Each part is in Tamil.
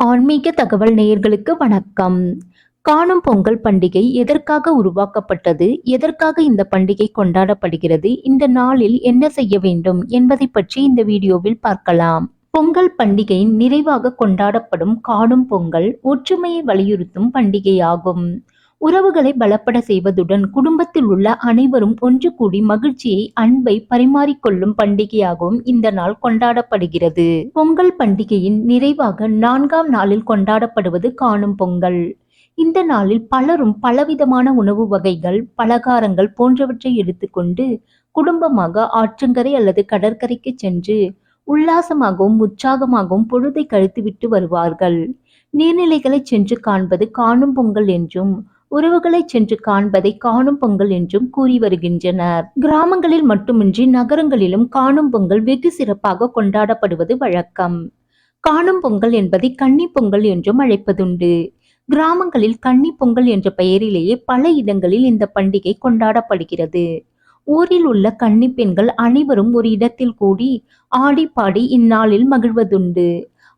ஆன்மீக தகவல் நேயர்களுக்கு வணக்கம். காணும் பொங்கல் பண்டிகை எதற்காக உருவாக்கப்பட்டது? எதற்காக இந்த பண்டிகை கொண்டாடப்படுகிறது? இந்த நாளில் என்ன செய்ய வேண்டும்? என்பதை பற்றி இந்த வீடியோவில் பார்க்கலாம். பொங்கல் பண்டிகை நிறைவாக கொண்டாடப்படும் காணும் பொங்கல் ஒற்றுமையை வலியுறுத்தும் பண்டிகையாகும். உறவுகளை பலப்பட செய்வதுடன் குடும்பத்தில் உள்ள அனைவரும் ஒன்று கூடி மகிழ்ச்சியை அன்பை பரிமாறிக்கொள்ளும் பண்டிகையாகவும் இந்த நாள் கொண்டாடப்படுகிறது. பொங்கல் பண்டிகையின் நிறைவாக நான்காம் நாளில் கொண்டாடப்படுவது காணும் பொங்கல். இந்த நாளில் பலரும் பலவிதமான உணவு வகைகள் பலகாரங்கள் போன்றவற்றை எடுத்துக்கொண்டு குடும்பமாக ஆற்றங்கரை அல்லது கடற்கரைக்கு சென்று உல்லாசமாகவும் உற்சாகமாகவும் பொழுதை கழித்துவிட்டு வருவார்கள். நீர்நிலைகளை சென்று காண்பது காணும் பொங்கல் என்றும் உறவுகளை சென்று காண்பதை காணும் பொங்கல் என்றும் கூறி வருகின்றனர். கிராமங்களில் மட்டுமின்றி நகரங்களிலும் காணும் பொங்கல் வெகு சிறப்பாக கொண்டாடப்படுவது வழக்கம். காணும் பொங்கல் என்பதை கன்னி பொங்கல் என்றும் அழைப்பதுண்டு. கிராமங்களில் கன்னி பொங்கல் என்ற பெயரிலேயே பல இடங்களில் இந்த பண்டிகை கொண்டாடப்படுகிறது. ஊரில் உள்ள கன்னி பெண்கள் அனைவரும் ஒரு இடத்தில் கூடி ஆடி பாடி இந்நாளில் மகிழ்வதுண்டு.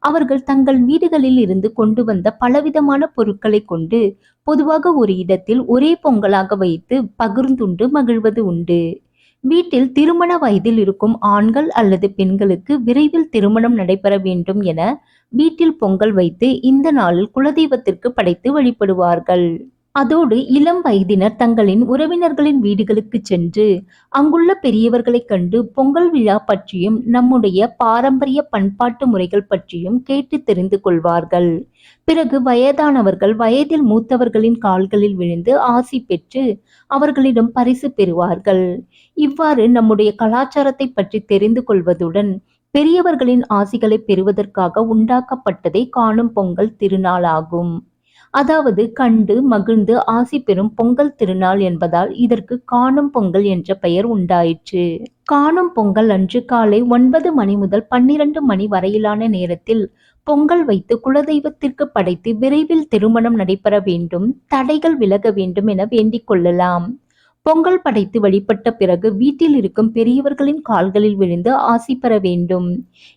அவர்கள் தங்கள் வீடுகளில் இருந்து கொண்டு வந்த பலவிதமான பொருட்களை கொண்டு பொதுவாக ஒரு இடத்தில் ஒரே பொங்கலாக வைத்து பகிர்ந்துண்டு மகிழ்வது உண்டு. வீட்டில் திருமண வயதில் இருக்கும் ஆண்கள் அல்லது பெண்களுக்கு விரைவில் திருமணம் நடைபெற வேண்டும் என வீட்டில் பொங்கல் வைத்து இந்த நாளில் குலதெய்வத்திற்கு படைத்து வழிபடுவார்கள். அதோடு இளம் வயதினர் தங்களின் உறவினர்களின் வீடுகளுக்கு சென்று அங்குள்ள பெரியவர்களைக் கண்டு பொங்கல் விழா பற்றியும் நம்முடைய பாரம்பரிய பண்பாட்டு முறைகள் பற்றியும் கேட்டு தெரிந்து கொள்வார்கள். பிறகு வயதானவர்கள் வயதில் மூத்தவர்களின் கால்களில் விழுந்து ஆசி பெற்று அவர்களிடம் பரிசு பெறுவார்கள். இவ்வாறு நம்முடைய கலாச்சாரத்தை பற்றி தெரிந்து கொள்வதுடன் பெரியவர்களின் ஆசிகளை பெறுவதற்காக உண்டாக்கப்பட்டதை காணும் பொங்கல் திருநாளாகும். அதாவது கண்டு மகிழ்ந்து ஆசி பெறும் பொங்கல் திருநாள் என்பதால் இதற்கு காணும் பொங்கல் என்ற பெயர் உண்டாயிற்று. காணும் பொங்கல் அன்று காலை ஒன்பது மணி முதல் பன்னிரண்டு மணி வரையிலான நேரத்தில் பொங்கல் வைத்து குலதெய்வத்திற்கு படைத்து விரைவில் திருமணம் நடைபெற வேண்டும் தடைகள் விலக வேண்டும் என வேண்டிக் கொள்ளலாம். பொங்கல் படைத்து வழிபட்ட பிறகு வீட்டில் இருக்கும் பெரியவர்களின் கால்களில் விழுந்து ஆசி பெற வேண்டும்.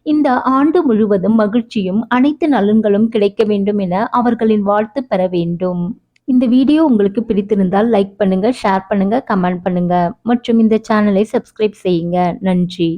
இந்த ஆண்டு முழுவதும் மகிழ்ச்சியும் அனைத்து நலன்களும் கிடைக்க வேண்டும் என அவர்களின் வாழ்த்து பெற வேண்டும். இந்த வீடியோ உங்களுக்கு பிடித்திருந்தால் லைக் பண்ணுங்க ஷேர் பண்ணுங்க கமெண்ட் பண்ணுங்க. மற்றும் இந்த சேனலை சப்ஸ்கிரைப் செய்யுங்க. நன்றி.